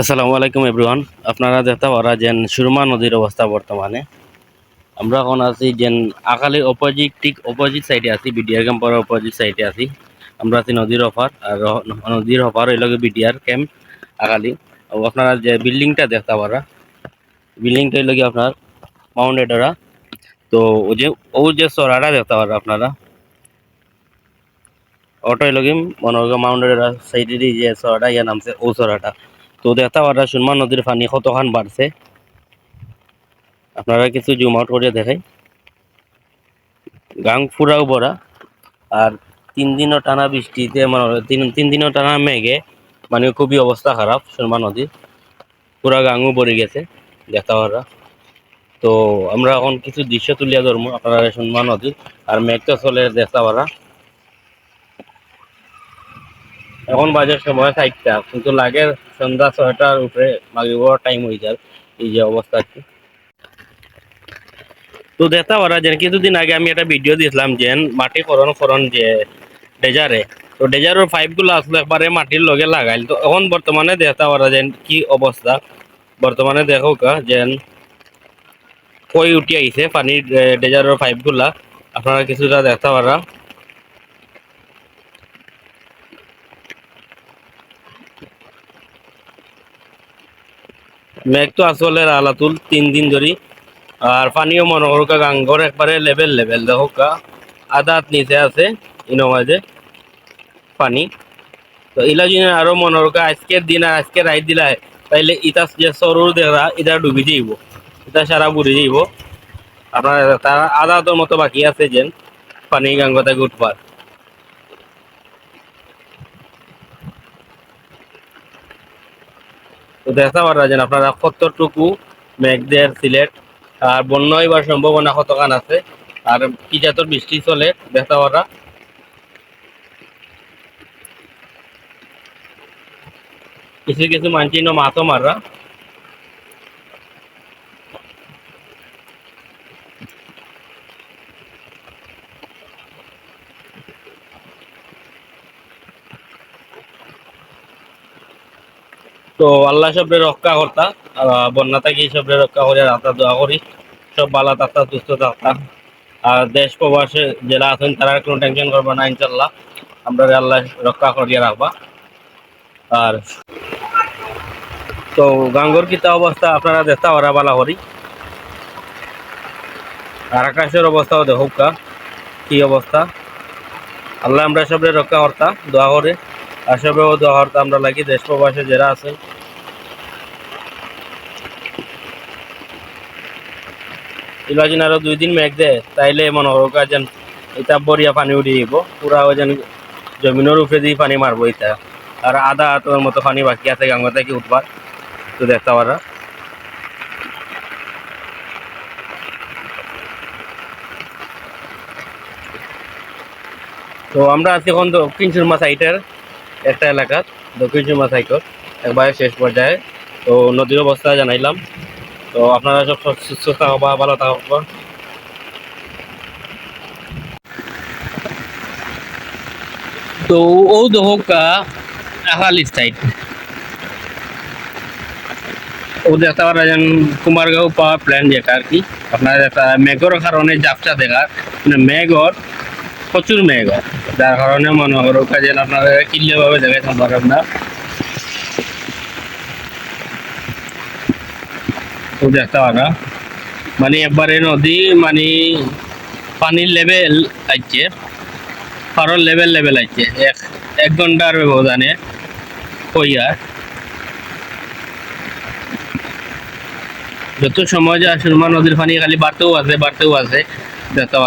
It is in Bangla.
আসসালামু আলাইকুম এভরিওয়ান। আপনারা দেখতে পারা যেন সুরমা নদীর অবস্থা বর্তমানে। আমরা এখন আছি যেন আকালির অপোজিট ঠিক অপোজিট সাইডে আছি বিডিআর ক্যাম্পের অপোজিট সাইডে আছি। আমরা আছি নদীর অফার আর নদীর অফার হইল বিডিআর ক্যাম্প আকালি আপনারা যে বিল্ডিংটা দেখতে পারা বিল্ডিংটা হইল কি আপনার মাউন্ট এডরা তো ও যে ও যে সরাটা দেখতে পারা আপনারা অটো কি মনে হয় মাউন্ট এডরা সাইডে যে সরাটা ইয়ে নামছে ও সরাটা তো দেখতে পারা সুরমা নদীর পানি কতখান বাড়ছে। আপনারা কিছু জুম আউট করে দেখাই। গাং ফুরাও ভরা আর তিন দিনও টানা বৃষ্টিতে মানে তিন তিন দিনও টানা মেঘে মানে খুবই অবস্থা খারাপ সুরমা নদীর। পুরা গাঙও ভরে গেছে দেখতে পারা তো আমরা এখন কিছু দৃশ্য তুলিয়া ধরবো আপনারা সুরমা নদীর। আর মেঘ তো চলে দেখতে পারা এখন বাজার সময় চারটা কিন্তু লাগে সন্ধ্যা ছয়টার উপরে মাগরিবর টাইম হয়ে যায়, এই যে অবস্থা কি। তো দেখতে পারা যেন কিছুদিন আগে আমি একটা ভিডিও দিয়েছিলাম যেন মাটি করণ করণ যে ডেজারে, তো ডেজারের পাইপগুলো আসলে একবারে মাটির লগে লাগাইল। তো এখন বর্তমানে দেখতে পারা যেন কি অবস্থা, বর্তমানে দেখো কা যেন কই উঠি আইছে পানির ডেজারের পাইপগুলা আপনারা কিছুটা দেখতে পারা। মেঘ তো আসলে আলাতুল তিন দিন ধরি। আর পানিও মনে করো কা গাঙ্গর একবারে লেভেল লেভেল দেখো কা। আধা হাত নিচে আছে, ইনো মাঝে, পানি। তো ইলা যদি আরও মনে করো কা আজকের দিন আর আজকে রাইত দিলাই তাইলে ইটা যে সরুর দেখা ইটা ডুবি যাইব। ইটা সারা বুড়ি যাইব। আপনার তার আধা হাতের মতো বাকি আছে যেন, পানি গাঙ্গ থেকে তো দেখা পারা যেন আপনারা কতটুকু মেঘদের সিলেট, আর বন্যা হইবার সম্ভাবনা কতখান আছে, আর কি জাতর বৃষ্টি চলে, দেখা পারা কিছু কিছু মানছি ন মাছও মাররা তো আল্লাহ সবরে রক্ষা কর্তা বন্যা থেকে সবরে রক্ষা করে রাতা দোয়া করি। সব বালা তাতা সুস্থ থাকতা আর দেশ প্রবাসে যারা আছেন, তারা কোনো টেনশন করবে না ইনশাল্লাহ আমরা আল্লাহ রক্ষা করিয়া রাখবা। আর তো গাঙ্গর কিতা অবস্থা আপনারা দেখতে পারা বালা করি। আর আকাশের অবস্থাও দেখুক কি অবস্থা। আল্লাহ আমরা সবরে রক্ষা কর্তা, দোয়া করে। আর সবেও দোয়া কর্তা, আমরা লাগি দেশ প্রবাসে যারা আছেন ইলাজিন আরও দুই দিন মেঘ দেয়, তাইলে মনে করো কা যেন এটা বরিয়া পানি উঠে দিব পুরা ওই যেন জমিনের উপরে দিয়ে পানি মারবো এটা। আর আধা হাতের মতো পানি বাকি আছে, গাঙ্গা থেকে উঠবার তো দেখতে পারা। তো আমরা আছি এখন দক্ষিণ সুরমা সাইটের একটা এলাকার দক্ষিণ সুরমা সাইটর একবারে শেষ পর্যায়ে। তো নদীর অবস্থা জানাইলাম। তো আপনারা সব সুস্থ থাকবা ভালো থাকবা তো ও দহকা আহালি সাইড ও দেখতে পারেন কুমারগাঁও পাওয়ার প্ল্যান যেটা আর কি। আপনার একটা মেঘর কারণে জাপটা দেখা। মানে মেঘর, প্রচুর মেঘ। হয় যার কারণে মনে করো কাজে আপনারা কিনলেভাবে দেখাইতে পারেন না। মানে একবারে নদী মানে পানির লেভেল আছে পারর লেভেল লেভেল আছে এক এক ঘণ্টার ব্যবধানে কইয়ার যত সময় যা সুরমা নদীর পানি খালি বাড়তেও আছে বাড়তেও আছে দেখতে